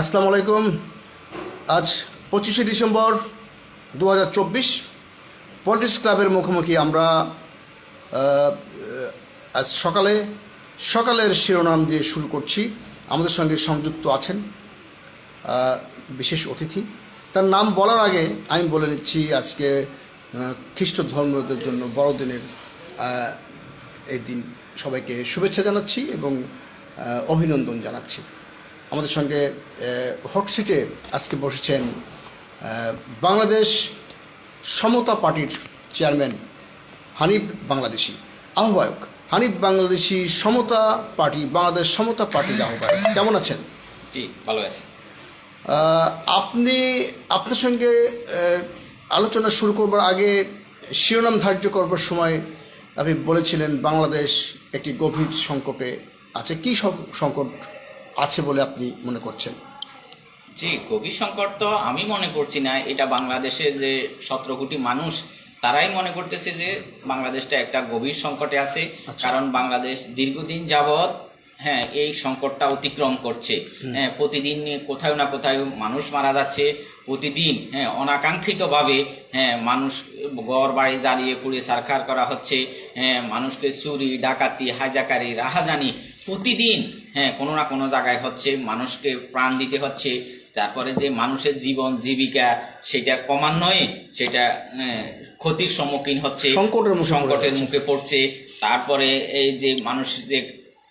আসসালামু আলাইকুম। আজ পঁচিশে ডিসেম্বর দু হাজার চব্বিশ পলিটিক্স ক্লাবের মুখোমুখি আমরা আজ সকালে, সকালের শিরোনাম দিয়ে শুরু করছি। আমাদের সঙ্গে সংযুক্ত আছেন বিশেষ অতিথি। তার নাম বলার আগে আমি বলে নিচ্ছি আজকে খ্রিস্ট ধর্মীয়দের জন্য বড়দিনের এই দিন সবাইকে শুভেচ্ছা জানাচ্ছি এবং অভিনন্দন জানাচ্ছি। আমাদের সঙ্গে হট সিটে আজকে বসেছেন বাংলাদেশ সমতা পার্টির চেয়ারম্যান হানিফ বাংলাদেশি। আহ্বায়ক হানিফ বাংলাদেশি সমতা পার্টি বাংলাদেশ সমতা পার্টির আহ্বায়ক কেমন আছেন? জি ভালো আছি। আপনি আপনার সঙ্গে আলোচনা শুরু করবার আগে শিরোনাম ধার্য করবার সময় আপনি বলেছিলেন বাংলাদেশ একটি গভীর সংকটে আছে। কি সব সংকট আছে বলে আপনি মনে করছেন? জি গভীর সংকট তো আমি মনে করছি না। এটা বাংলাদেশের যে সতেরো কোটি মানুষ তারাই মনে করতেছে যে বাংলাদেশটা একটা গভীর সংকটে আছে। আচ্ছা। কারণ বাংলাদেশ দীর্ঘদিন যাবৎ হ্যাঁ এই সংকটটা অতিক্রম করছে। হ্যাঁ প্রতিদিন কোথাও না কোথাও মানুষ মারা যাচ্ছে। প্রতিদিন হ্যাঁ অনাকাঙ্ক্ষিতভাবে হ্যাঁ মানুষ ঘর বাড়ি জ্বালিয়ে পুড়িয়ে সারখার করা হচ্ছে। হ্যাঁ মানুষকে চুরি ডাকাতি হাজাকারি রাহাজানি প্রতিদিন হ্যাঁ কোনো না কোনো জায়গায় হচ্ছে মানুষকে প্রাণ দিতে হচ্ছে। তারপরে যে মানুষের জীবন জীবিকা সেটা ক্রমান্বয়ে সেটা ক্ষতির সম্মুখীন হচ্ছে সংকটের মুখে সংকটের মুখে পড়ছে। তারপরে এই যে মানুষ যে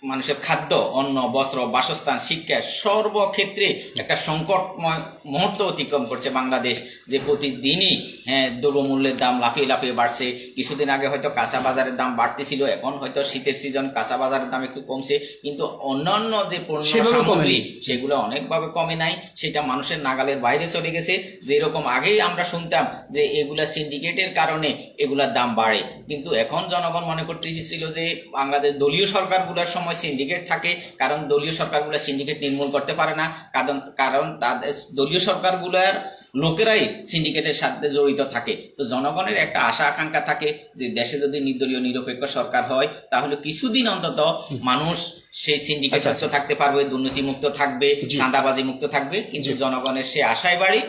মানুষের খাদ্য অন্ন বস্ত্র বাসস্থান শিক্ষা সর্বক্ষেত্রে একটা সংকটময় মুহূর্ত অতিক্রম করছে বাংলাদেশ। যে প্রতিদিনই হ্যাঁ দ্রব্যমূল্যের দাম লাফিয়ে লাফিয়ে বাড়ছে। কিছুদিন আগে হয়তো কাঁচা বাজারের দাম বাড়তেছিল এখন হয়তো শীতের সিজন কাঁচা বাজারের দাম একটু কমছে। কিন্তু অন্যান্য যে পণ্য সামগ্রী। সেগুলো অনেকভাবে কমে নাই। সেটা মানুষের নাগালের বাইরে চলে গেছে। যেরকম আগেই আমরা শুনতাম যে এগুলা সিন্ডিকেটের কারণে এগুলার দাম বাড়ে। কিন্তু এখন জনগণ মনে করতেছিল যে বাংলাদেশ দলীয় সরকারগুলোর সময় সিন্ডিকেট থাকে কারণ দলীয় সরকারগুলো সিন্ডিকেট নির্মূল করতে পারে না। কারণ কারণ তাদের দলীয় সরকারগুলোর লোকেরাই সিন্ডিকেটের সাথে জড়িত থাকে। তো জনগণের একটা আশা আকাঙ্ক্ষা থাকে যে দেশে যদি নির্দলীয় নিরপেক্ষ সরকার হয় তাহলে কিছুদিন অন্তত মানুষ সেই সিন্ডিকেট আচ্ছা, মুক্ত থাকতে পারবে দুর্নীতি মুক্ত থাকবে। চাঁদাবাজি মুক্ত থাকবে। কিন্তু জনগণের সে আশায় বাড়ি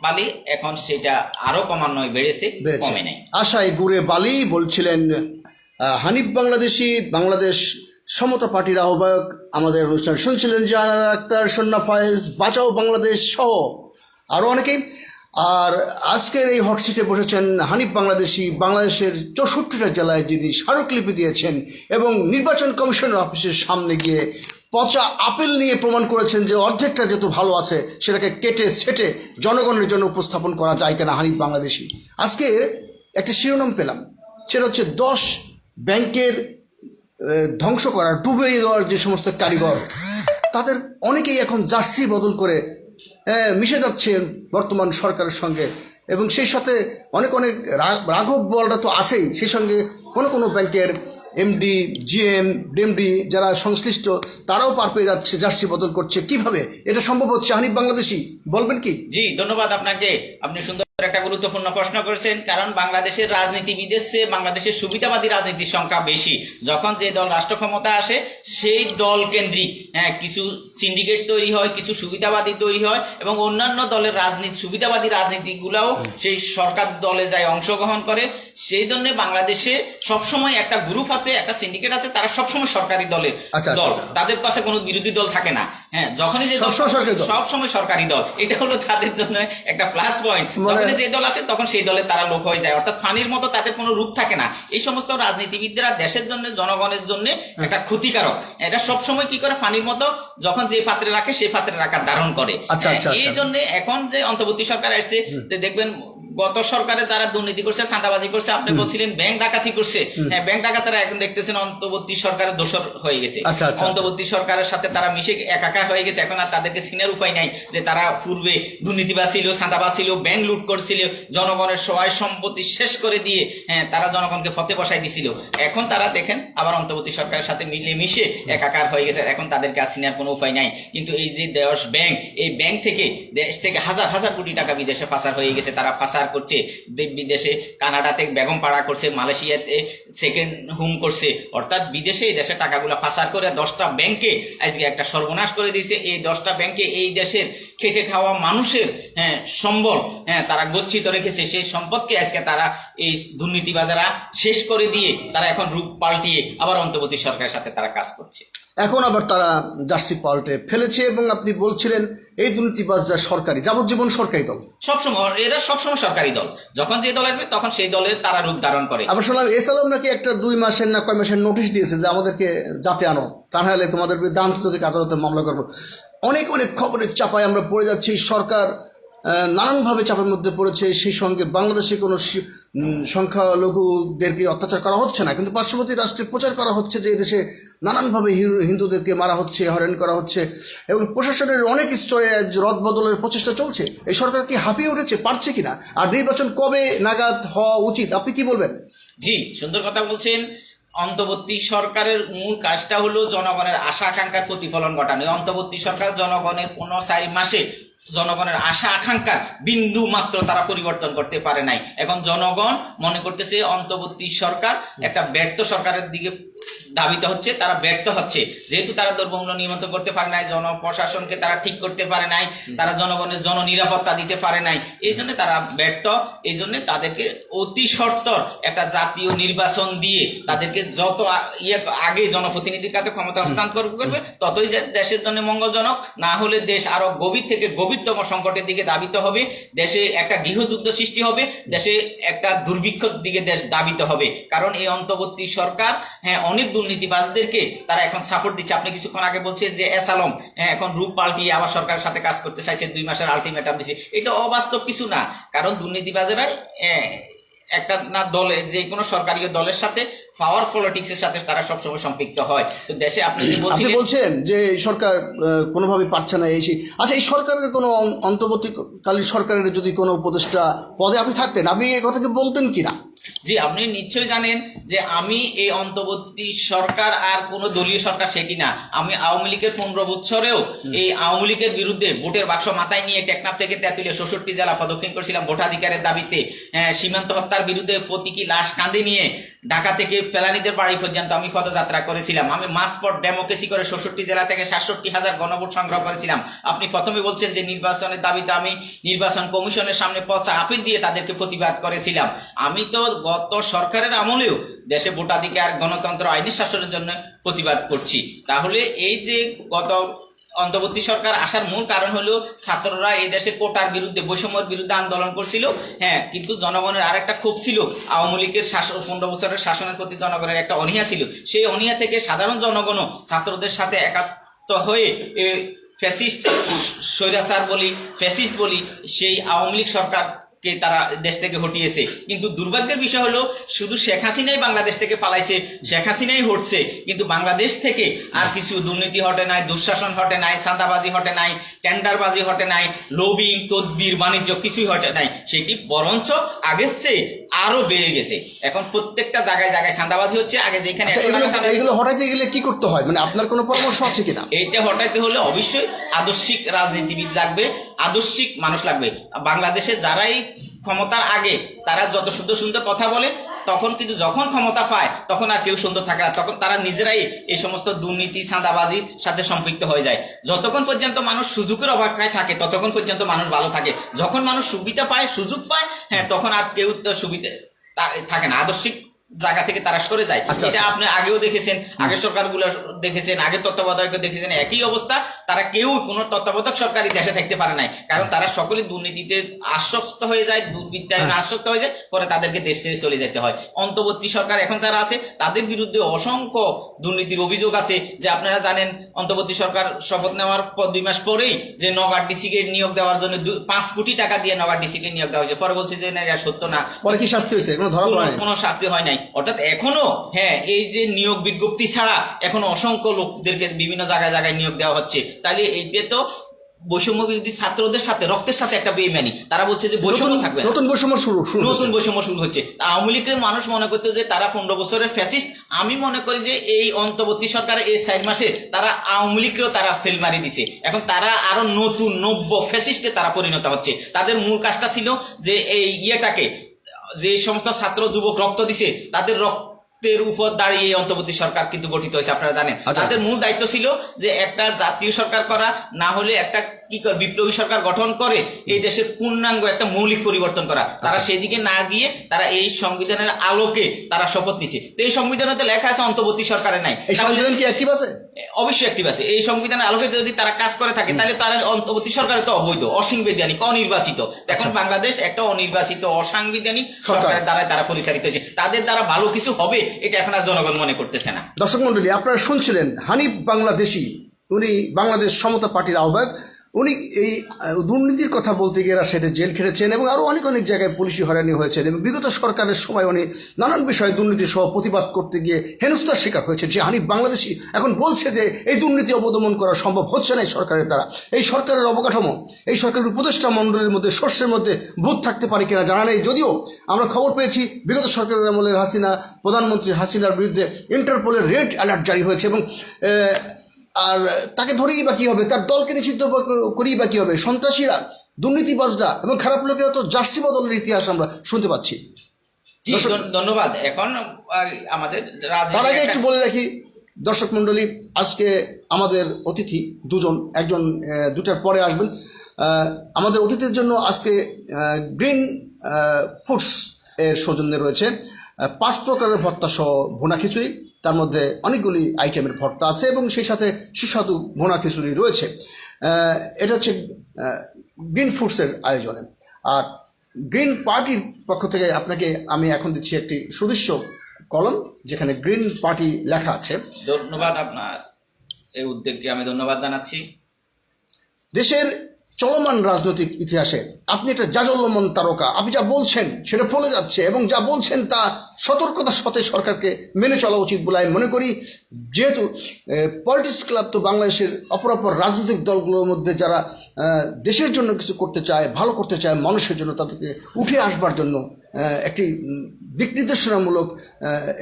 বালি এখন সেটা আরও ক্রমান্বয়ে বেড়েছে বেড়েছে। কমে নাই। আশায় গুড়ে বালি বলছিলেন হানিফ বাংলাদেশি বাংলাদেশ সমতা পার্টির আহ্বায়ক আমাদের অনুষ্ঠান শুনছিলেন জাহানার আক্তার, সন্না ফয়েজ, বাঁচাও বাংলাদেশ সহ আরও অনেকেই। আর আজকের এই হটসিটে বসেছেন হানিফ বাংলাদেশি, বাংলাদেশের চৌষট্টিটা জেলায় যিনি স্মারকলিপি দিয়েছেন এবং নির্বাচন কমিশনের অফিসের সামনে গিয়ে পচা আপেল নিয়ে প্রমাণ করেছেন যে অর্ধেকটা যেহেতু ভালো আছে সেটাকে কেটে সেটে জনগণের জন্য উপস্থাপন করা যায় কিনা হানিফ বাংলাদেশি। আজকে একটা শিরোনাম পেলাম, সেটা হচ্ছে দশ ব্যাংকের ধ্বংস করার ডুবে দেওয়ার যে সমস্ত কারিগর, তাদের অনেকেই এখন জার্সি বদল করে মিশে যাচ্ছে বর্তমান সরকারের সঙ্গে। এবং সেই সাথে অনেক অনেক রাঘব বলটা তো আছেই, সেই সঙ্গে কোনো কোনো ব্যাংকের এমডি জিএম ডিএমডি যারা সংশ্লিষ্ট, তারাও পার পেয়ে যাচ্ছে জার্সি বদল করছে। কীভাবে? এটা সম্ভব হচ্ছে? হানিফ বাংলাদেশি, বলবেন কি? জি, ধন্যবাদ আপনাকে। আপনি সুন্দর একটা গুরুত্বপূর্ণ প্রশ্ন করেছেন, কারণ বাংলাদেশের রাজনীতিবিদের চেয়ে বাংলাদেশের সুবিধাবাদী রাজনীতির সংখ্যা বেশি। যখন যে দল রাষ্ট্র ক্ষমতা আসে, সেই দল কেন্দ্রিক। হ্যাঁ কিছু সিন্ডিকেট তৈরি হয়, কিছু সুবিধাবাদী তৈরি হয়, এবং অন্যান্য দলের রাজনীতি, সুবিধাবাদী রাজনীতিগুলাও সেই সরকার দলে যায়, অংশগ্রহণ করে। সেই জন্য বাংলাদেশে সবসময় একটা গ্রুপ আছে একটা সিন্ডিকেট আছে তারা সবসময় সরকারি দলের আচ্ছা, আচ্ছা, দল। আচ্ছা। তাদের কাছে কোনো বিরোধী দল থাকে না। হ্যাঁ যখনই যে সবসময় সরকারি দল। সময় সরকারি দল। এটা হলো তাদের জন্য একটা প্লাস পয়েন্ট মানে- যখনই যে দল আসে তখন সেই দলে তারা লোক হয়ে যায়। অর্থাৎ ফানির মতো তাদের কোনো রূপ থাকে না। এই সমস্ত রাজনীতিবিদরা দেশের জন্য জনগণের জন্য একটা ক্ষতিকারক। এটা সব সময় কি করে? ফানির মতো যখন যে পাত্রে রাখে সেই পাত্রে রাখার ধারণ করে। আচ্ছা, এই। জন্য এখন যে অন্তর্বর্তী সরকার আসছে যে দেখবেন গত সরকারে যারা দুর্নীতি করছে চাঁদাবাজি করছে আপনি বলছিলেন ব্যাংক ডাকাতি করছে। হ্যাঁ ব্যাংক ডাকাতেরা এখন দেখতেছেন অন্তর্বর্তী সরকারের দোষর হয়ে গেছে। আচ্ছা, আচ্ছা, আচ্ছা। অন্তর্বর্তী সরকারের সাথে তারা মিশে একাকার হয়ে গেছে। এখন আর তাদেরকে সিনের উপায় নাই যে তারা পূর্বে দুর্নীতিবাজ ছিল চাঁদাবাজ ছিল ব্যাংক লুট করছিল জনগণের সহায় সম্পত্তি শেষ করে দিয়ে হ্যাঁ তারা জনগণকে ফতে বসাই দিছিল। এখন তারা দেখেন আবার অন্তর্বর্তী সরকারের সাথে মিলে মিশে একাকার হয়ে গেছে। এখন তাদেরকে আর সিনার কোনো উপায় নাই। কিন্তু এই যে দেশ ব্যাংক এই ব্যাংক থেকে দেশ থেকে হাজার হাজার কোটি টাকা বিদেশে পাচার হয়ে গেছে। তারা পাচার করছে বিদেশে কানাডাতে বেগম পাড়া করছে মালয়েশিয়াতে সেকেন্ড হোম করছে। অর্থাৎ বিদেশে দেশে টাকাগুলো পাচার করে দশটা ব্যাংকে আজকে একটা সর্বনাশ করে করে দিয়েছে। এই দশটা ব্যাংকে এই দেশের খেটে খাওয়া মানুষের হ্যাঁ সম্বল হ্যাঁ তারা গচ্ছিত রেখেছে। সেই সম্পদকে আজকে তারা এই দুর্নীতিবাজারা শেষ করে দিয়ে তারা এখন রূপ পাল্টিয়ে আবার অন্তর্বর্তী সরকারের সাথে তারা কাজ করছে। এখন আবার তারা জার্সি পাল্টে ফেলেছে এবং আপনি বলছিলেন এই দুর্নীতিবাজরা সরকারি যাবজ্জীবন সরকারি দল। সবসময় এরা সবসময় সরকারি দল। যখন যে দল আসবে তখন সেই দলের তারা রূপ ধারণ করে। আবার শুনলাম এস আলম নাকি একটা দুই মাসের না কয় মাসের নোটিশ দিয়েছে যে আমাদেরকে যাতে আনো। তা নাহলে তোমাদের বিরুদ্ধে আন্তর্জাতিক আদালতে মামলা করব। অনেক অনেক খবরের চাপায় আমরা পড়ে যাচ্ছি। সরকার নানানভাবে চাপের মধ্যে পড়েছে। সেই সঙ্গে বাংলাদেশে কোনো সংখ্যালঘুদেরকে অত্যাচার করা হচ্ছে না, কিন্তু পার্শ্ববর্তী রাষ্ট্রে প্রচার করা হচ্ছে যে দেশে নানানভাবে হিন্দুদেরকে মারা হচ্ছে, হয়রান করা হচ্ছে, এবং প্রশাসনের অনেক স্তরে আজ রদ বদলের প্রচেষ্টা চলছে। এই সরকার কি হাঁপিয়ে উঠেছে, পারছে কিনা? আর নির্বাচন কবে নাগাদ হওয়া উচিত? আপনি কি বলবেন? জি, সুন্দর কথা বলছেন। অন্তর্বর্তী সরকারের মূল কাজটা হলো জনগণের আশা আকাঙ্ক্ষার প্রতিফলন ঘটানো। অন্তর্বর্তী সরকার জনগণের পনেরো চারি মাসে জনগণের আশা আকাঙ্ক্ষা বিন্দু মাত্র তারা পরিবর্তন করতে পারে নাই। এখন জনগণ মনে করতেছে, অন্তর্বর্তী সরকার একটা ব্যর্থ সরকারের দিকে দাবিত হচ্ছে, তারা ব্যর্থ হচ্ছে। যেহেতু তারা দ্রব্যমূল্য নিয়ন্ত্রণ করতে পারে নাই জনপ্রশাসনকে তারা ঠিক করতে পারে নাই, তারা জনগণের জননিরাপত্তা দিতে পারে নাই, এই জন্য তারা ব্যর্থ, এই জন্য তাদেরকে অতি সত্বর একটা জাতীয় নির্বাচন দিয়ে তাদেরকে যত ইয়ে আগে জনপ্রতিনিধির কাছে ক্ষমতা হস্তান্তর করবে ততই দেশের জন্য মঙ্গলজনক। না হলে দেশ আরও গভীর থেকে গভীরতম সংকটের দিকে দাবিত হবে, দেশে একটা গৃহযুদ্ধ সৃষ্টি হবে, দেশে একটা দুর্ভিক্ষর দিকে দেশ দাবিত হবে। কারণ এই অন্তর্বর্তী সরকার হ্যাঁ অনেক দুর্নীতিবাজদেরকে তারা এখন সাপোর্ট দিচ্ছে। আপনি কিছুক্ষণ আগে বলছেন যে এস আলম হ্যাঁ, এখন রূপ পাল্টিয়ে আবার সরকারের সাথে কাজ করতে চাইছে দুই মাসের আলটিমেটাম দিচ্ছে এটা অবাস্তব কিছু না কারণ দুর্নীতিবাজেরা একটা না দলে যে কোনো সরকারি দলের সাথে পাওয়ার পলিটিক্স এর সাথে তারা সবসময় সম্পৃক্ত হয়। তো দেশে আপনি আপনি বলছেন যে সরকার কোনোভাবে পারছে না এই আচ্ছা এই সরকারের কোনো অন্তর্বর্তীকালীন সরকারের যদি কোনো উপদেষ্টা পদে আপনি থাকতেন আপনি এই কথাকে বলতেন কি না জি আপনি নিশ্চয়ই জানেন যে আমি এই অন্তর্বর্তী সরকার আর কোন দলীয় সরকার সেটি না আমি আওয়ামী লীগের পনেরো বছরেও এই আওয়ামী লীগের বিরুদ্ধে ভোটের বাক্স মাথায় নিয়ে টেকনাফ থেকে তেঁতুলিয়া ষষ্ঠটি জেলা প্রদক্ষিণ করেছিলাম ভোটাধিকারের দাবিতে। হ্যাঁ, সীমান্ত হত্যার বিরুদ্ধে প্রতীকী লাশ কাঁধে নিয়ে ঢাকা থেকে ফেলানিদের বাড়ি পর্যন্ত আমি পদযাত্রা করেছিলাম। আমি মাস পর ডেমোক্রেসি করে ষষ্ঠটি জেলা থেকে সাতষট্টি হাজার গণভোট সংগ্রহ করেছিলাম। আপনি প্রথমে বলছেন যে নির্বাচনের দাবিতে আমি নির্বাচন কমিশনের সামনে পচা আপিল দিয়ে তাদেরকে প্রতিবাদ করেছিলাম। আমি তো গত সরকারের আমলেও দেশে ভোটাধিকার, গণতন্ত্র, আইনি শাসনের জন্য প্রতিবাদ করছি। তাহলে এই যে গত অন্তর্বর্তী সরকার আসার মূল কারণ হলো ছাত্ররা এই দেশে কোটার বিরুদ্ধে, বৈষম্যের বিরুদ্ধে আন্দোলন করছিল। হ্যাঁ কিন্তু জনগণের আর একটা ক্ষোভ ছিল। আওয়ামী লীগের শাসন পনেরো বছরের শাসনের প্রতি জনগণের একটা অনীহা ছিল। সেই অনীহা থেকে সাধারণ জনগণও ছাত্রদের সাথে একাত্ম হয়ে ফ্যাসিস্ট, স্বৈরাচার বলি, ফ্যাসিস্ট বলি, সেই আওয়ামী লীগ সরকার কে তারা দেশ থেকে হটিয়েছে। কিন্তু দুর্ভাগ্যের বিষয় হলো শুধু শেখ হাসিনাই বাংলাদেশ থেকে পালাইছে শেখ হাসিনাই হটছে। কিন্তু বাংলাদেশ থেকে আর কিছু দুর্নীতি হটে নাই দুঃশাসন হটে নাই চাঁদাবাজি হটে নাই টেন্ডারবাজি হটে নাই লবিং তদবির বাণিজ্য কিছুই হটে নাই। সেটি বরঞ্চ আগের চেয়ে আরও বেড়ে গেছে। এখন প্রত্যেকটা জায়গায় জায়গায় চাঁদাবাজি হচ্ছে আগে যেখানে আচ্ছা এগুলো হটাইতে গেলে কি করতে হয়? মানে আপনার কোনো পরামর্শ আছে কিনা? এইটা হটাইতে হলে অবশ্যই আদর্শিক রাজনীতিবিদ লাগবে আদর্শিক মানুষ লাগবে। বাংলাদেশে যারাই ক্ষমতার আগে তারা যত সুন্দর সুন্দর কথা বলে, তখন কিন্তু যখন ক্ষমতা পায়, তখন আর কেউ সুন্দর থাকে না। তখন তারা নিজেরাই এই সমস্ত দুর্নীতি সাদাবাজির সাথে সম্পৃক্ত হয়ে যায়। যতক্ষণ পর্যন্ত মানুষ সুযোগের অপেক্ষায় থাকে, ততক্ষণ পর্যন্ত মানুষ ভালো থাকে। যখন মানুষ সুবিধা পায়, সুযোগ পায় হ্যাঁ তখন আর কেউ তো সুবিধা থাকে না। আদর্শিক জায়গা থেকে তারা সরে যায়। আচ্ছা, এটা আপনি আগেও দেখেছেন আগের সরকারগুলো দেখেছেন আগের তত্ত্বাবধায়ক দেখেছেন একই অবস্থা। তারা কেউ কোনো তত্ত্বাবধায়ক সরকারি দেশে থাকতে পারে নাই। কারণ তারা সকলে দুর্নীতিতে আশ্বস্ত হয়ে যায় দুর্বৃত্তায়নে আশ্বস্ত হয়ে যায় পরে তাদেরকে দেশ ছেড়ে চলে যেতে হয়। অন্তর্বর্তী সরকার এখন যারা আছে তাদের বিরুদ্ধে অসংখ্য দুর্নীতির অভিযোগ আছে যে আপনারা জানেন অন্তর্বর্তী সরকার শপথ নেওয়ার পর দুই মাস পরেই যে নগার ডিসিকে নিয়োগ দেওয়ার জন্য পাঁচ কোটি টাকা দিয়ে নগার ডিসিকে নিয়োগ দেওয়া হয়েছে। পরে বলছে যে না এটা সত্য না। পরে কি শাস্তি হয়েছে? কোনো শাস্তি হয় নাই। অর্থাৎ এখনও হ্যাঁ এই যে নিয়োগ বিজ্ঞপ্তি ছাড়া এখন অসংখ্য লোকদেরকে বিভিন্ন জায়গায় জায়গায় নিয়োগ দেওয়া হচ্ছে। তাহলে এইটা তো বৈষম্য বিরোধী ছাত্রদের সাথে রক্তের সাথে একটা বেইমানি। তারা বলছে যে বৈষম্য থাকবে নতুন বৈষম্য শুরু। নতুন বৈষম্য শুরু হচ্ছে। আওয়ামী লীগের মানুষ মনে করতো যে তারা পনেরো বছরের ফ্যাসিস্ট। আমি মনে করি যে এই অন্তর্বর্তী সরকারের এই চার মাসে তারা আওয়ামী লীগকেও তারা ফেল মারি দিছে। এখন তারা আরও নতুন নব্য ফ্যাসিস্টে তারা পরিণত হচ্ছে। তাদের মূল কাজটা ছিল যে এই ইয়েটাকে যে সমস্ত ছাত্র যুবক রক্ত দিছে তাদের রক্ত এর উপর দাঁড়িয়ে অন্তর্বর্তী সরকার কিন্তু গঠিত হয়েছে আপনারা জানেন আচ্ছা। তাদের মূল দায়িত্ব ছিল যে একটা জাতীয় সরকার করা না হলে একটা কি করে বিপ্লবী সরকার গঠন করে এই দেশের পূর্ণাঙ্গ একটা মৌলিক পরিবর্তন করা। তারা সেদিকে না গিয়ে তারা এই সংবিধানের আলোকে তারা শপথ নিছে। তো এই সংবিধানে তো লেখা আছে অন্তর্বর্তী সরকারে নাই। সংবিধান কি অ্যাক্টিভ আছে? অবশ্যই অ্যাক্টিভ আছে। এই সংবিধানের আলোকে যদি তারা কাজ করে থাকে তাহলে তারা অন্তর্বর্তী সরকার তো অবৈধ অসাংবিধানিক অনির্বাচিত। এখন বাংলাদেশ একটা অনির্বাচিত অসাংবিধানিক আচ্ছা। সরকারের দ্বারা তারা পরিচালিত হয়েছে। তাদের দ্বারা ভালো কিছু হবে এটা এখন আর জনগণ মনে করতেছে না। দর্শক মন্ডলী আপনারা শুনছিলেন হানিফ বাংলাদেশি। উনি বাংলাদেশ সমতা পার্টির আহ্বায়ক। উনি এই দুর্নীতির কথা বলতে গিয়ে সেটা জেল খেটেছেন এবং আরও অনেক অনেক জায়গায় পুলিশি হয়রানি হয়েছেন এবং বিগত সরকারের সময় উনি নানান বিষয়ে দুর্নীতি সহ প্রতিবাদ করতে গিয়ে হেনস্থার শিকার হয়েছেন। যে হানিফ বাংলাদেশি এখন বলছে যে এই দুর্নীতি অবদমন করা সম্ভব হচ্ছে না এই সরকারের দ্বারা। এই সরকারের অবকাঠামো, এই সরকারের উপদেষ্টা মণ্ডলের মধ্যে শস্যের মধ্যে ভূত থাকতে পারে কিনা জানা নেই। যদিও আমরা খবর পেয়েছি, বিগত সরকারের আমলের হাসিনা, প্রধানমন্ত্রী হাসিনার বিরুদ্ধে ইন্টারপোলের রেড অ্যালার্ট জারি হয়েছে এবং আর তাকে ধরেই বা কী হবে? তার দলকে নিষিদ্ধ করেই বা কী হবে? সন্ত্রাসীরা দুর্নীতিবাজরা এবং খারাপ লোকেরা তো জার্সি বদলের ইতিহাস আমরা শুনতে পাচ্ছি। ধন্যবাদ। এখন আমাদের তার আগে একটু বলে রাখি দর্শক মণ্ডলী আজকে আমাদের অতিথি দুজন একজন দুটার পরে আসবেন। আমাদের অতিথির জন্য আজকে গ্রিন ফুডস এর সৌজন্যে রয়েছে পাঁচ প্রকারের ভর্তা সহ ভুনা খিচুড়ি তার মধ্যে অনেকগুলি আইটেমের ভর্তা আছে এবং সেই সাথে সুস্বাদু ভুনা খিচুড়ি রয়েছে। এটা হচ্ছে গ্রিন ফুডসের আয়োজনে। আর গ্রিন পার্টির পক্ষ থেকে আপনাকে আমি এখন দিচ্ছি একটি সুদৃশ্য কলম যেখানে গ্রিন পার্টি লেখা আছে। ধন্যবাদ আপনার। এই উদ্যোগকে আমি ধন্যবাদ জানাচ্ছি। দেশের চলমান রাজনৈতিক ইতিহাসে। আপনি একটা জাজল্যমন তারকা। আপনি যা বলছেন, সেটা ফলে যাচ্ছে এবং যা বলছেন তা সতর্কতার সাথে সরকারকে মেনে চলা উচিত বলে আমি মনে করি। যেহেতু পলিটিক্স ক্লাব তো বাংলাদেশের অপরাপর রাজনৈতিক দলগুলোর মধ্যে যারা দেশের জন্য কিছু করতে চায়, ভালো করতে চায়, মানুষের জন্য তাদেরকে উঠে আসবার জন্য একটি দিক নির্দেশনামূলক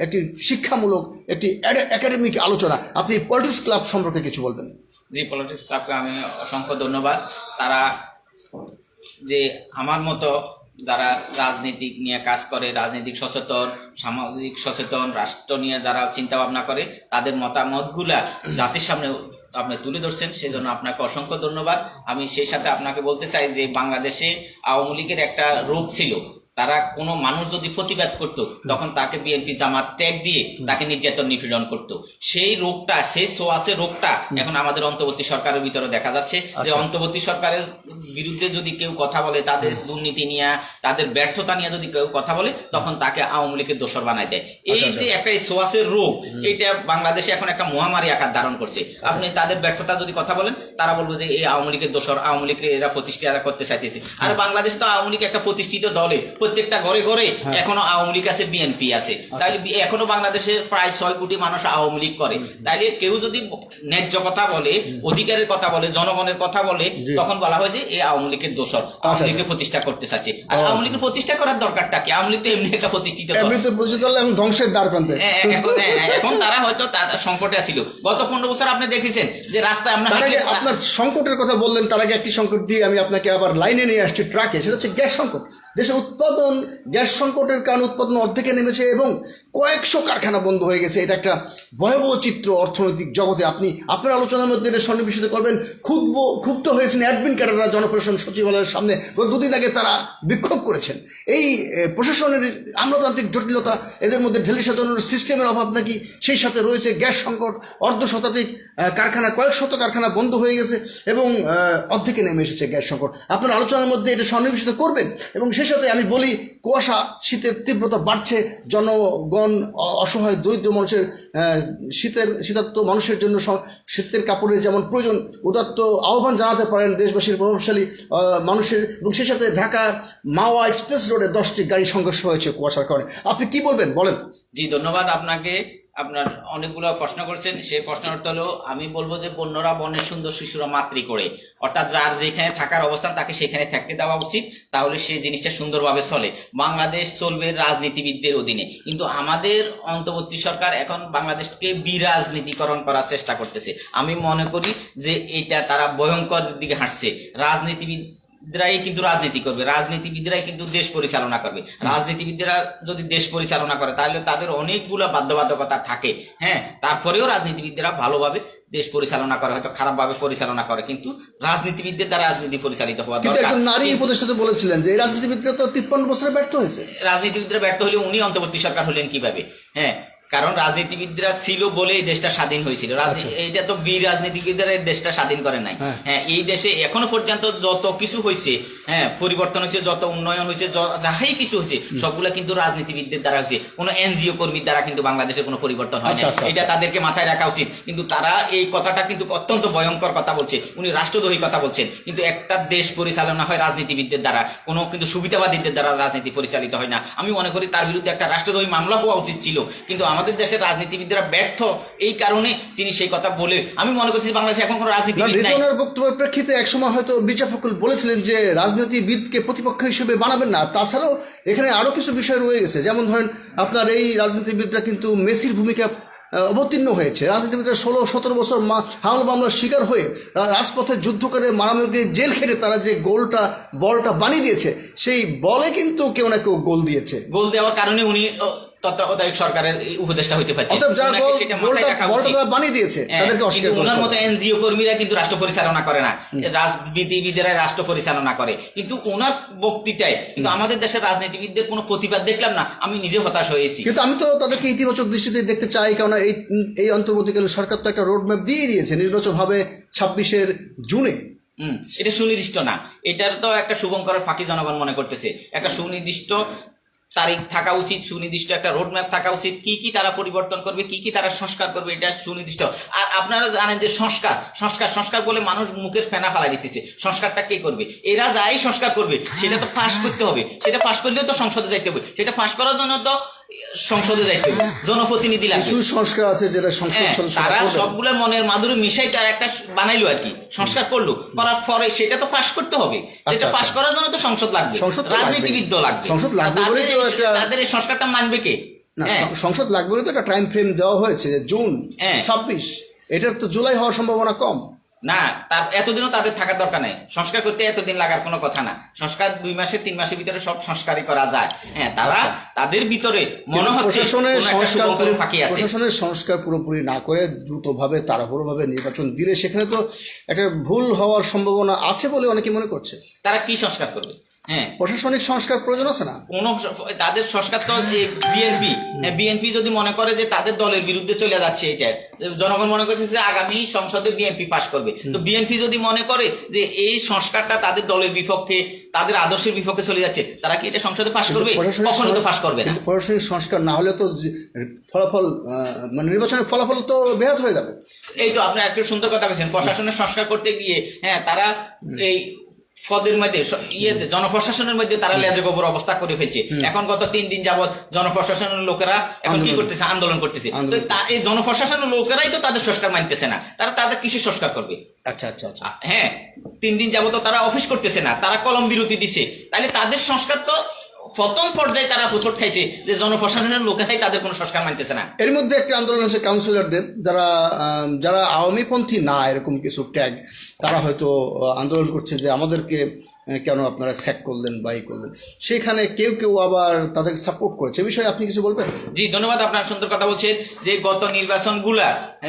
একটি শিক্ষামূলক, একটি একাডেমিক আলোচনা। আপনি পলিটিক্স ক্লাব সম্পর্কে কিছু বলবেন। জি পলিটিক্স ক্লাবকে আমি অসংখ্য ধন্যবাদ। তারা যে আমার মতো যারা রাজনীতিক নিয়ে কাজ করে, রাজনৈতিক সচেতন, সামাজিক সচেতন, রাষ্ট্র নিয়ে যারা চিন্তা ভাবনা করে, তাদের মতামতগুলা জাতির সামনে আপনি তুলে ধরছেন, সেজন্য আপনাকে অসংখ্য ধন্যবাদ। আমি সেই সাথে আপনাকে বলতে চাই যে বাংলাদেশে আওয়ামী লীগের একটা রোগ ছিল। তারা কোনো মানুষ যদি প্রতিবাদ করত তখন তাকে বিএনপি জামাত ট্যাগ দিয়ে তাকে নির্যাতন নিপীড়ন করত। সেই রোগটা সেই সোয়াসে রোগটা এখন আমাদের অন্তর্বর্তী সরকারের ভিতরে দেখা যাচ্ছে যে আচ্ছা। অন্তর্বর্তী সরকারের বিরুদ্ধে যদি কেউ কথা বলে তাদের দুর্নীতি নিয়ে তাদের ব্যর্থতা নিয়ে যদি কেউ কথা বলে তখন তাকে আওয়ামী লীগের দোষর বানায় দেয়। এই আচ্ছা, যে একটা সোয়াসের রোগ এটা বাংলাদেশে এখন একটা মহামারী আকার ধারণ করছে। আচ্ছা। আপনি তাদের ব্যর্থতা যদি কথা বলেন তারা বলব যে এই আওয়ামী লীগের দোষর আওয়ামী লীগকে এরা প্রতিষ্ঠা করতে চাইতেছে। আর বাংলাদেশ তো আওয়ামী লীগ একটা প্রতিষ্ঠিত দলে প্রত্যেকটা ঘরে ঘরে হ্যাঁ। এখনও আওয়ামী লীগ আছে বিএনপি আছে। তাহলে এখনও বাংলাদেশে প্রায় ছয় কোটি মানুষ আওয়ামী লীগ করে। তাইলে কেউ যদি ন্যায্য কথা বলে অধিকারের কথা বলে জনগণের কথা বলে তখন বলা হয় যে এই আওয়ামী লীগের দোষর। আওয়ামী আচ্ছা। লীগকে প্রতিষ্ঠা করতে চাচ্ছে। আর আওয়ামী লীগের প্রতিষ্ঠা করার দরকারটা কি? আওয়ামী লীগ তো এমনি একটা প্রতিষ্ঠিত এমনিতে এখন ধ্বংসের দ্বার প্রান্তে। হ্যাঁ, এখন হ্যাঁ, তারা হয়তো সংকটে ছিল গত পনেরো বছর আপনি দেখেছেন যে রাস্তায় আমরা তার আগে হাঁটলে- আপনার সংকটের কথা বললেন তার আগে একটি সংকট দিয়ে আমি আপনাকে আবার লাইনে নিয়ে আসছি ট্রাকে সেটা হচ্ছে গ্যাস সংকট। দেশে উৎপাদন গ্যাস সংকটের কারণে উৎপাদন অর্ধেকে নেমেছে এবং কয়েকশো কারখানা বন্ধ হয়ে গেছে। এটা একটা ভয়াবহ চিত্র অর্থনৈতিক জগতে। আপনি আপনার আলোচনার মধ্যে এটা সন্নিবেশিত করবেন। ক্ষুব্ধ ক্ষুব্ধ হয়েছেন অ্যাডমিন ক্যাডাররা জনপ্রশাসন সচিবালয়ের সামনে। দুদিন আগে তারা বিক্ষোভ করেছেন। এই প্রশাসনের আমলাতান্ত্রিক জটিলতা, এদের মধ্যে ঢেলে সাজানোর সিস্টেমের অভাব নাকি সেই সাথে রয়েছে গ্যাস সংকট অর্ধ শতাধিক কারখানা কয়েক শত কারখানা বন্ধ হয়ে গেছে এবং অর্ধেকে নেমে এসেছে গ্যাস সংকট। আপনার আলোচনার মধ্যে এটা সন্নিবেশিত করবেন এবং সেই সাথে আমি বলি, কুয়াশা, শীতের তীব্রতা বাড়ছে, জনগণ অ- অসহায় দরিদ্র মানুষের শীতের, শীতার্থ মানুষের জন্য শীতের কাপড়ের যেমন প্রয়োজন, উদাত্ত আহ্বান জানাতে পারেন দেশবাসীর প্রভাবশালী মানুষের এবং সেই সাথে ঢাকা মাওয়া এক্সপ্রেস রোডে দশটি গাড়ি সংঘর্ষ হয়েছে কুয়াশার কারণে। আপনি কি বলবেন? বলেন। জি, ধন্যবাদ আপনাকে। আপনার অনেকগুলো প্রশ্ন করছেন। সেই প্রশ্নের অর্থ হলো, আমি বলব যে বন্যরা বনের সুন্দর শিশুরা মাতৃ করে। অর্থাৎ যার যেখানে থাকার অবস্থান, তাকে সেখানে থাকতে দেওয়া উচিত। তাহলে সেই জিনিসটা সুন্দরভাবে চলে। বাংলাদেশ চলবে রাজনীতিবিদদের অধীনে। কিন্তু আমাদের অন্তর্বর্তী সরকার এখন বাংলাদেশকে বিরাজনীতিকরণ করার চেষ্টা করতেছে। আমি মনে করি যে এটা তারা ভয়ঙ্কর দিকে হাঁটছে। রাজনীতিবিদ রাজনীতিবিদরাই কিন্তু রাজনীতি করবে রাজনীতিবিদরাই কিন্তু দেশ পরিচালনা করবে। রাজনীতিবিদরা যদি দেশ পরিচালনা করে তাহলে তাদের অনেকগুলো বাধ্যবাধকতা থাকে হ্যাঁ? তারপরেও রাজনীতিবিদরা ভালোভাবে দেশ পরিচালনা করে হয়তো খারাপভাবে পরিচালনা করে কিন্তু রাজনীতিবিদদের দ্বারা রাজনীতি পরিচালিত হওয়া দরকার। নারী উপদেষ্টা তো বলেছিলেন যে এই রাজনীতিবিদরা তো তিপ্পান্ন বছরে ব্যর্থ হয়েছে। রাজনীতিবিদরা ব্যর্থ হলে উনি অন্তর্বর্তী সরকার হলেন কীভাবে হ্যাঁ? কারণ রাজনীতিবিদরা ছিল বলে এই দেশটা স্বাধীন হয়েছিল। রাজনী- এইটা তো বীর রাজনীতিবিদরা এই দেশটা স্বাধীন করে নাই। হ্যাঁ। হ্যাঁ এই দেশে এখনও পর্যন্ত যত কিছু হয়েছে হ্যাঁ পরিবর্তন হয়েছে যত উন্নয়ন হয়েছে যাহাই কিছু হয়েছে সবগুলা কিন্তু রাজনীতিবিদদের দ্বারা হয়েছে। কোনো এনজিও কর্মীর দ্বারা কিন্তু বাংলাদেশে কোনো পরিবর্তন হয় আচ্ছা, আচ্ছা, এটা তাদেরকে মাথায় রাখা উচিত। কিন্তু তারা এই কথাটা কিন্তু অত্যন্ত ভয়ঙ্কর কথা বলছে। উনি রাষ্ট্রদ্রোহী কথা বলছেন। কিন্তু একটা দেশ পরিচালনা হয় রাজনীতিবিদদের দ্বারা। কোনো কিন্তু সুবিধাবাদীদের দ্বারা রাজনীতি পরিচালিত হয় না। আমি মনে করি তার বিরুদ্ধে একটা রাষ্ট্রদ্রোহী মামলা হওয়া উচিত ছিল। কিন্তু আমাদের দেশের রাজনীতিবিদরা ব্যর্থ এই কারণে তিনি সেই কথা বলে আমি মনে করছি বাংলাদেশে এখন কোনো রাজনীতিবিদ নাই। বক্তব্যের প্রেক্ষিতে একসময় হয়তো বিচার ফখরুল বলেছিলেন যে রাজনীতিবিদকে প্রতিপক্ষ হিসেবে বানাবেন না। তাছাড়াও এখানে আরও কিছু বিষয় রয়ে গেছে। যেমন ধরেন আপনার এই রাজনীতিবিদরা কিন্তু মেসির ভূমিকা অবতীর্ণ হয়েছে। রাজনীতিবিদরা ষোলো সতেরো বছর হামলা মামলার শিকার হয়ে রাজপথে যুদ্ধ করে মারামারি জেল খেটে তারা যে গোলটা বলটা বানিয়ে দিয়েছে সেই বলে কিন্তু কেউ না কেউ গোল দিয়েছে। গোল দেওয়ার কারণে উনি তত্ত্বাবধায়ক সরকারের উপদেষ্টা হইতে বানিয়ে দিয়েছে হ্যাঁ, তাদেরকে ওনার মতো এনজিও কর্মীরা কিন্তু রাষ্ট্র পরিচালনা করে না। রাজনীতিবিদেরা রাষ্ট্র পরিচালনা করে। কিন্তু ওনার বক্তৃতায় কিন্তু আমাদের দেশের রাজনীতিবিদদের কোনো প্রতিবাদ দেখলাম না আমি নিজে হতাশ হয়েছি কিন্তু আমি তো তাদেরকে ইতিবাচক দৃষ্টিতে দেখতে চাই কারণ এই এই অন্তর্বর্তীকালীন সরকার তো একটা রোডম্যাপ দিয়ে দিয়েছে নির্বাচন হবে ছাব্বিশের জুনে। হুম এটা সুনির্দিষ্ট না। এটার তো একটা শুভঙ্করের ফাঁকি জনগণ মনে করতেছে। একটা সুনির্দিষ্ট তারিখ থাকা উচিত, সুনির্দিষ্ট একটা রোডম্যাপ থাকা উচিত, কি কি তারা পরিবর্তন করবে, কি কি তারা সংস্কার করবে, এটা সুনির্দিষ্ট। আর আপনারা জানেন যে সংস্কার সংস্কার সংস্কার বলে মানুষ মুখের ফেনা ফেলা দিতেছে। সংস্কারটা কে করবে? এরা যাই সংস্কার করবে, সেটা তো ফাঁস করতে হবে। সেটা পাশ করলেও তো সংসদে যাইতে হবে। সেটা ফাঁস করার জন্য তো সংসদে যাইতে জনপ্রতিনিধি লাগবে। কিছু সংস্কার আছে যেটা সংসদ হ্যাঁ, তারা করবেন। মনের মাধুরী মিশাই তার একটা বানাইলো আর কি সংস্কার করল। করার পরে সেটা তো পাশ করতে হবে। সেটা আচ্ছা। পাশ করার জন্য তো সংসদ লাগবে রাজনীতিবিদ লাগবে। সংসদ লাগবে এই- তাদের এই সংস্কারটা মানবে কে? হ্যাঁ। সংসদ লাগবে তো একটা টাইম ফ্রেম দেওয়া হয়েছে জুন হ্যাঁ। ছাব্বিশ। এটার তো জুলাই হওয়ার সম্ভাবনা কম। না তার এতদিনও তাদের থাকার দরকার নাই। সংস্কার করতে এতদিন লাগার কোনো কথা না। সংস্কার দুই মাসে তিন মাসের ভিতরে সব সংস্কারই করা যায়। হ্যাঁ তারা তাদের ভিতরে মনে হচ্ছে প্রশাসনের সংস্কার পুরোপুরি না করে দ্রুতভাবে তাড়াহুড়োভাবে নির্বাচন দিলে সেখানে তো একটা ভুল হওয়ার সম্ভাবনা আছে বলে অনেকে মনে করছে। তারা কি সংস্কার করবে? হ্যাঁ। প্রশাসনিক সংস্কার প্রয়োজন আছে না? কোন তাদের সংস্কার তো বিএনপি বিএনপি যদি মনে করে যে তাদের দলের বিরুদ্ধে চলে যাচ্ছে এটা জনগণ মনে করছে যে আগামী সংসদে বিএনপি পাশ করবে। তো বিএনপি যদি মনে করে যে এই সংস্কারটা তাদের দলের বিপক্ষে তাদের আদর্শের বিপক্ষে চলে যাচ্ছে তারা কি এটা সংসদে পাশ করবে? কখনো তো পাশ করবে না। প্রশাসনিক সংস্কার না হলে তো ফলাফল মানে নির্বাচনের ফলাফল তো ব্যাহত হয়ে যাবে। এই তো আপনি একটা সুন্দর কথা বলছেন। প্রশাসনের সংস্কার করতে গিয়ে হ্যাঁ তারা এই পদের মধ্যে ইয়েতে জনপ্রশাসনের মধ্যে তারা লেজে গোবর অবস্থা করে ফেলছে। এখন গত তিন দিন যাবত জনপ্রশাসনের লোকেরা এখন কি করতেছে? আন্দোলন করতেছে। তো এই জনপ্রশাসনের লোকেরাই তো তাদের সংস্কার মানতেছে না। তারা তাদের কিসের সংস্কার করবে? আচ্ছা আচ্ছা আচ্ছা। হ্যাঁ তিন দিন যাবত তারা অফিস করতেছে না। তারা কলম বিরতি দিছে। তাহলে তাদের সংস্কার তো প্রথম পর্যায়ে তারা হোঁচট খাইছে যে জনপ্রশাসনের লোকেরাই তাদের কোনো সংস্কার মানতেছে না। এর মধ্যে একটা আন্দোলন আছে কাউন্সিলরদের যারা যারা আওয়ামীপন্থী না এরকম কিছু ট্যাগ তারা হয়তো আন্দোলন করছে যে আমাদেরকে কেন আপনারা স্যাক করলেন বা ই করলেন। সেখানে কেউ কেউ আবার তাদেরকে সাপোর্ট করেছে। এ বিষয়ে আপনি কিছু বলবেন? জি ধন্যবাদ আপনার সুন্দর কথা বলছেন যে গত নির্বাচনগুলা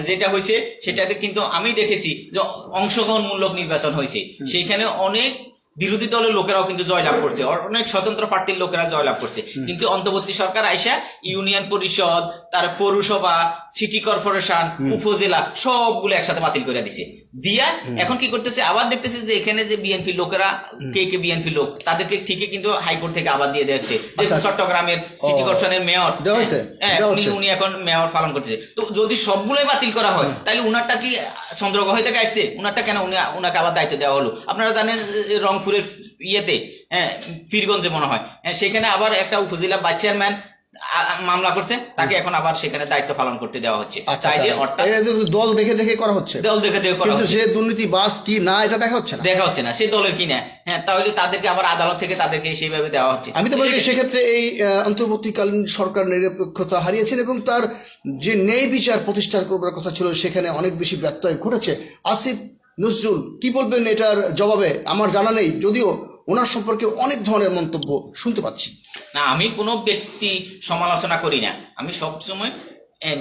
যেটা হয়েছে সেটাতে কিন্তু আমি দেখেছি যে অংশগ্রহণমূলক নির্বাচন হয়েছে। সেইখানে অনেক বিরোধী দলের লোকেরাও কিন্তু জয়লাভ করছে। অনেক স্বতন্ত্র পার্টির লোকেরা জয়লাভ করছে। কিন্তু অন্তর্বর্তী সরকার আইসা ইউনিয়ন পরিষদ তার পৌরসভা সিটি কর্পোরেশন উপজেলা সবগুলো একসাথে বাতিল করে দিছে। দিয়া এখন কি করতেছে? আবার দেখতেছে যে এখানে যে বিএনপি লোকেরা কে কে বিএনপি লোক তাদেরকে ঠিকই কিন্তু হাইকোর্ট থেকে আবার দিয়ে দেওয়া হচ্ছে। আচ্ছা। চট্টগ্রামের সিটি কর্পোরেশনের মেয়র হ্যাঁ, উনি এখন মেয়র পালন করতেছে তো যদি সবগুলোই বাতিল করা হয় তাহলে উনারটা কি চন্দ্রগ্রহ থেকে আসছে? উনারটা কেন উনি উনাকে আবার দায়িত্ব দেওয়া হলো? আপনারা জানেন যে রংপুরের ইয়েতে হ্যাঁ পীরগঞ্জে মনে হয়। হ্যাঁ, সেখানে আবার একটা উপজেলা ভাইস চেয়ারম্যান মামলা করছে তাকে এখন আবার সেখানে দায়িত্ব পালন করতে দেওয়া হচ্ছে। আচ্ছা আচ্ছা। যে দল দেখে দেখে করা হচ্ছে। দল দেখে দেখে করা হচ্ছে। যে দুর্নীতি বাস কি না এটা দেখা হচ্ছে না? দেখা হচ্ছে না। সে দলের কি না? হ্যাঁ তাহলে তাদেরকে আবার আদালত থেকে তাদেরকে সেইভাবে দেওয়া হচ্ছে। আমি তো বলি সেক্ষেত্রে এই অন্তর্বর্তীকালীন সরকার নিরপেক্ষতা হারিয়েছেন এবং তার যে ন্যায় বিচার প্রতিষ্ঠা করবার কথা ছিল সেখানে অনেক বেশি ব্যত্যয় ঘটেছে। আসিফ নজরুল, কি বলবেন এটার জবাবে? আমার জানা নেই, যদিও ওনার সম্পর্কে অনেক ধরনের মন্তব্য শুনতে পাচ্ছি। না, আমি কোনো ব্যক্তি সমালোচনা করি না। আমি সবসময়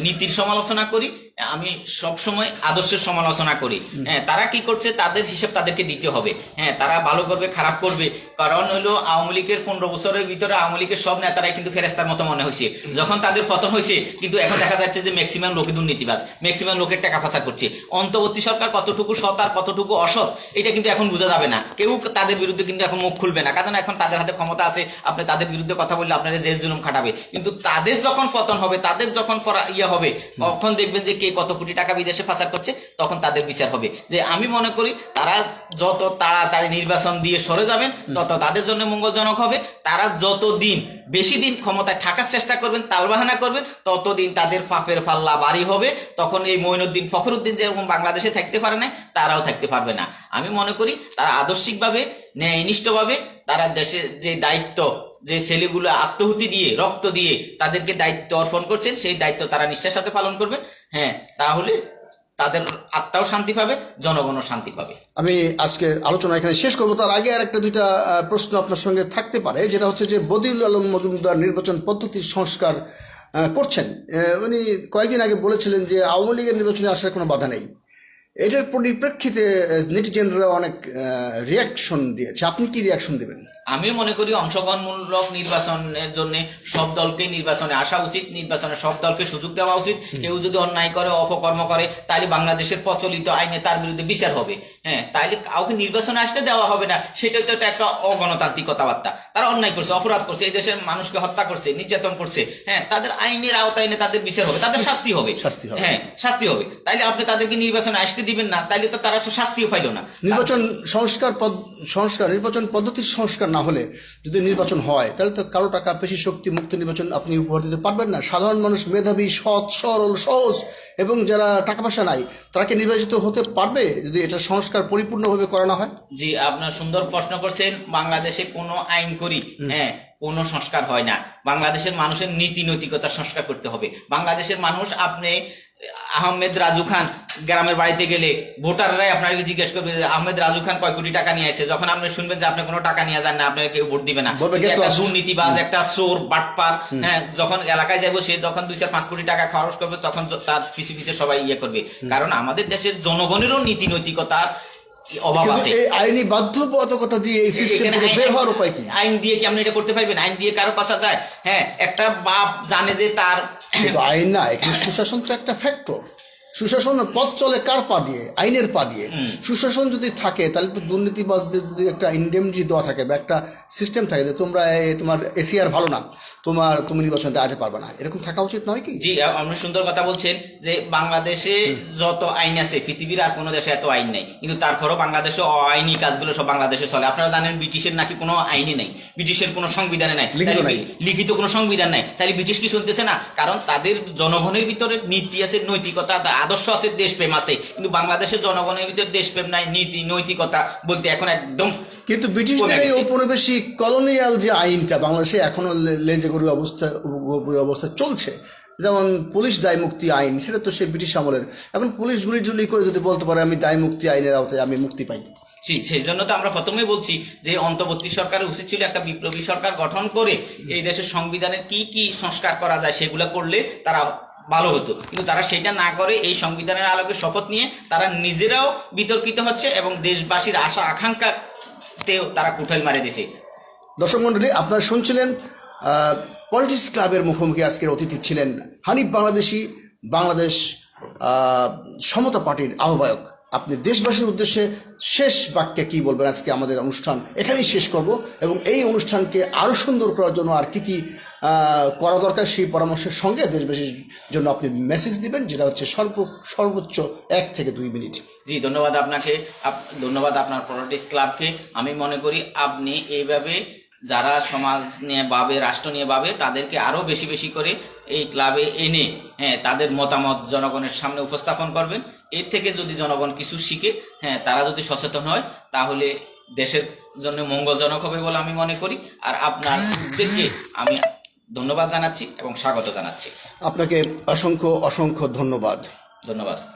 নীতির সমালোচনা করি আমি সবসময় আদর্শের সমালোচনা করি। হ্যাঁ তারা কি করছে তাদের হিসেব তাদেরকে দিতে হবে। হ্যাঁ তারা ভালো করবে খারাপ করবে। কারণ হলো আওয়ামী লীগের পনেরো বছরের ভিতরে আওয়ামী লীগের সব নেতারাই কিন্তু ফেরেস্তার মতো মনে হয়েছে। যখন তাদের পতন হয়েছে কিন্তু এখন দেখা যাচ্ছে যে ম্যাক্সিমাম লোকে দুর্নীতিবাজ ম্যাক্সিমাম লোকের টাকা পাচার করছে। অন্তর্বর্তী সরকার কতটুকু সৎ আর কতটুকু অসৎ এটা কিন্তু এখন বোঝা যাবে না। কেউ তাদের বিরুদ্ধে কিন্তু এখন মুখ খুলবে না। কারণ এখন তাদের হাতে ক্ষমতা আছে আপনি তাদের বিরুদ্ধে কথা বললে আপনারা জেল জুলুম খাটাবে। কিন্তু তাদের যখন পতন হবে তাদের যখন ইয়ে হবে তখন দেখবেন যে কে কত কোটি টাকা বিদেশে পাচার করছে, তখন তাদের বিচার হবে। যে আমি মনে করি, তারা যত তাড়াতাড়ি নির্বাচন দিয়ে সরে যাবেন, তত তাদের জন্য মঙ্গলজনক হবে। তারা যত দিন বেশি দিন ক্ষমতায় থাকার চেষ্টা করবেন, তালবাহানা করবেন, ততদিন তাদের পাপের পাল্লা বাড়ি হবে। তখন এই মঈনুদ্দিন ফখরুদ্দিন যেরকম বাংলাদেশে থাকতে পারে না তারাও থাকতে পারবে না। আমি মনে করি, তারা আদর্শিকভাবে, ন্যায়নিষ্ঠভাবে, তারা দেশের যে দায়িত্ব যে ছেলেগুলো আত্মহুতি দিয়ে, রক্ত দিয়ে তাদেরকে দায়িত্ব অর্পণ করছেন, সেই দায়িত্ব তারা নিষ্ঠার সাথে পালন করবেন হ্যাঁ তাহলে তাদের আত্মাও শান্তি পাবে, জনগণও শান্তি পাবে। আমি আজকে আলোচনা এখানে শেষ করব। তার আগে আর একটা দুইটা প্রশ্ন আপনার সঙ্গে থাকতে পারে, যেটা হচ্ছে যে বদিউল আলম মজুমদার নির্বাচন পদ্ধতির সংস্কার করছেন। উনি কয়েকদিন আগে বলেছিলেন যে আওয়ামী লীগের নির্বাচনে আসার কোনো বাধা নেই। এটার পরিপ্রেক্ষিতে নেটিজেনরা অনেক রিয়াকশন দিয়েছে। আপনি কি রিয়াকশন দেবেন? আমি মনে করি অংশগ্রহণমূলক নির্বাচনের জন্য সব দলকে নির্বাচনে আসা উচিত নির্বাচনে সব দলকে সুযোগ দেওয়া উচিত। কেউ যদি অন্যায় করে অপকর্ম করে তাহলে বাংলাদেশের প্রচলিত আইনে তার বিরুদ্ধে বিচার হবে। হ্যাঁ তাহলে কাউকে নির্বাচনে আসতে দেওয়া হবে না। সেটাই তো একটা- একটা অগণতান্ত্রিক কথাবার্তা তারা অন্যায় করছে অপরাধ করছে এই দেশের মানুষকে হত্যা করছে নির্যাতন করছে। হ্যাঁ তাদের আইনের আওতায় এনে তাদের বিচার হবে তাদের শাস্তি হবে। শাস্তি হবে। হ্যাঁ শাস্তি হবে। তাইলে আপনি তাদেরকে নির্বাচনে আসতে দিবেন না তাইলে তো তারা শাস্তিও পাইল না। নির্বাচন সংস্কার সংস্কার নির্বাচন পদ্ধতির সংস্কার না হলে যদি নির্বাচন হয় তাহলে তো কালো টাকা পেশি শক্তি মুক্ত নির্বাচন আপনি উপহার দিতে পারবেন না। সাধারণ মানুষ মেধাবী সৎ সরল সহজ এবং যারা টাকা পয়সা নাই তারা কি নির্বাচিত হতে পারবে যদি এটা সংস্কার পরিপূর্ণভাবে করানো হয়? জি আপনার সুন্দর প্রশ্ন করছেন বাংলাদেশে কোনো আইন করি? হ্যাঁ কোনো সংস্কার হয় না। বাংলাদেশের মানুষের নীতি নৈতিকতা সংস্কার করতে হবে। বাংলাদেশের মানুষ আপনি আহমেদ রাজু খান গ্রামের বাড়িতে গেলে ভোটাররাই আপনাকে জিজ্ঞেস করবে যে আহমেদ রাজু খান কয় কোটি টাকা নিয়ে আসে? যখন আপনি শুনবেন যে আপনি কোনো টাকা নিয়ে যান না আপনাকে কেউ ভোট দিবে না। বলবে, কিন্তু "কে তো একটা আসছে?" দুর্নীতিবাজ একটা চোর বাটপার হ্যাঁ যখন এলাকায় যাব সে যখন দুই চার পাঁচ কোটি টাকা খরচ করবে তখন তার পিছিয়ে পিছিয়ে সবাই ইয়ে করবে। কারণ আমাদের দেশের জনগণেরও নীতি নৈতিকতার অভাব আছে। এই আইনি বাধ্যবাধকতা দিয়ে এই সিস্টেম থেকে বের হওয়ার উপায় কি? আইন দিয়ে কি আপনি এটা করতে পারবেন? আইন দিয়ে কারও কাছে যায়? হ্যাঁ একটা বাপ জানে যে তার আইন না এখানে সুশাসন তো একটা ফ্যাক্টর সুশাসন পথ চলে কার পা দিয়ে? আইনের পা দিয়ে। সুশাসন যদি থাকে তাহলে তো দুর্নীতিবাজদের যদি একটা ইন্ডেমনিটি দেওয়া থাকে বা একটা সিস্টেম থাকে যে তোমরা তোমার এসিআর ভালো না তোমার তুমি নির্বাচনে আজে পারবে না। এরকম থাকা উচিত নয় কি? জি আপনি সুন্দর কথা বলছেন যে বাংলাদেশে যত আইন আছে পৃথিবীর আর কোনো দেশে এত আইন নেই। কিন্তু তারপরেও বাংলাদেশে আইনি কাজগুলো সব বাংলাদেশে চলে। আপনারা জানেন ব্রিটিশের নাকি কোনো আইনই নেই। ব্রিটিশের কোনো সংবিধানে নাই। লিখিত কোনো সংবিধান নাই। তাহলে ব্রিটিশ কি শুনতেছে না? কারণ তাদের জনগণের ভিতরে নীতি আছে নৈতিকতা আদর্শ আছে দেশপ্রেম আছে। কিন্তু বাংলাদেশের জনগণের ভিতরে দেশপ্রেম নাই নীতি নৈতিকতা বলতে এখন একদম কিন্তু ব্রিটিশদের এই। ঔপনিবেশিক কলোনিয়াল যে আইনটা বাংলাদেশে এখনও লেজে গরু অবস্থা অবস্থা চলছে। যেমন পুলিশ দায় মুক্তি আইন সেটা তো সেই ব্রিটিশ আমলের। এখন পুলিশ গুলি জুলি করে যদি বলতে পারে আমি দায় মুক্তি আইনের আওতায় আমি মুক্তি পাই। জি, সেই জন্য তো আমরা প্রথমে বলছি যে অন্তর্বর্তী সরকারের উচিত ছিল একটা বিপ্লবী সরকার গঠন করে এই দেশের সংবিধানের কি কি সংস্কার করা যায় সেগুলো করলে তারা ভালো হতো। কিন্তু তারা সেটা না করে এই সংবিধানের আলোকে শপথ নিয়ে তারা নিজেরাও বিতর্কিত হচ্ছে এবং দেশবাসীর আশা আকাঙ্ক্ষাতেও তারা কুঠাল মারে দিছে। দর্শক মন্ডলী, আপনারা শুনছিলেন পলিটিক্স ক্লাবের মুখোমুখি আজকের অতিথি ছিলেন হানিফ বাংলাদেশি, বাংলাদেশ সমতা পার্টির আহ্বায়ক। আপনি দেশবাসীর উদ্দেশ্যে শেষ বাক্যে কি বলবেন আজকে আমাদের অনুষ্ঠান? এখানেই শেষ করব এবং এই অনুষ্ঠানকে আরও সুন্দর করার জন্য আর কি কি করা দরকার সেই পরামর্শের সঙ্গে দেশবাসীর জন্য আপনি মেসেজ দিবেন, যেটা হচ্ছে সর্ব সর্বোচ্চ এক থেকে দুই মিনিট। জি, ধন্যবাদ আপনাকে। আপ- ধন্যবাদ আপনার পলিটিক্স ক্লাবকে আমি মনে করি আপনি এইভাবে যারা সমাজ নিয়ে ভাবে, রাষ্ট্র নিয়ে ভাবে, তাদেরকে আরও বেশি বেশি করে এই ক্লাবে এনে হ্যাঁ তাদের মতামত জনগণের সামনে উপস্থাপন করবেন। এর থেকে যদি জনগণ কিছু শিখে হ্যাঁ তারা যদি সচেতন হয়, তাহলে দেশের জন্য মঙ্গলজনক হবে বলে আমি মনে করি। আর আপনার উদ্যোগকে আমি ধন্যবাদ জানাচ্ছি এবং স্বাগত জানাচ্ছি। আপনাকে অসংখ্য অসংখ্য ধন্যবাদ। ধন্যবাদ।